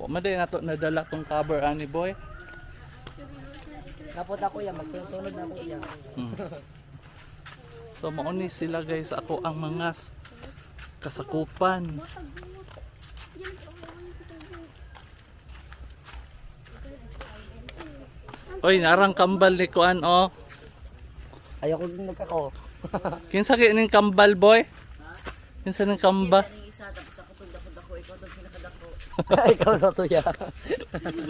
Wa maday na to nadala tong cover ani boy. Napot ako yan, magsunod na ako yan. Hmm. So mauni sila guys ako ang mga kasakupan. Oy, narang kambal ni Kuan oh. Ayoko din nagkako. Kinsa kay ning kambal boy? Kinsa ning kamba? Ikaw sa tuya.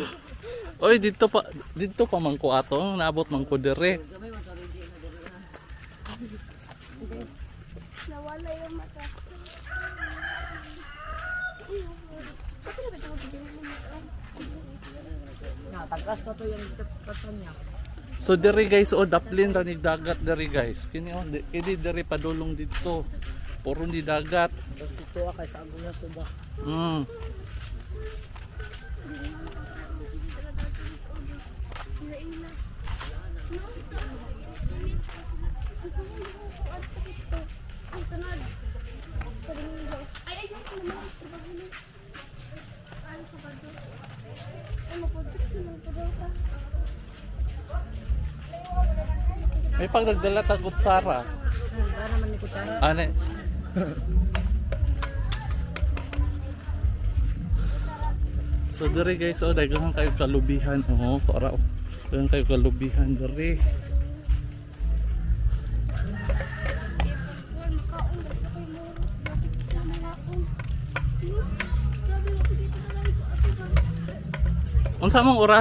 Oy, dito pa dito pa man ko ato, naabot man ko dire. Nawala yung mata. Tagkas pa to yung katsan niya. So diri guys, oh daplin ra ni dagat diri guys. Kini oh, di, kini diri padulong dito. Puro ni dagat. Dito kay sa. Mm. Ano po daw ka. May pagdagdala ta kutsara. Wala naman ni kutsara. Ane. So diri guys, oh daghan kayo kalubihan. Oh, para kalubihan makaon. Dito kayo. Ate, ba? Unsa mong oras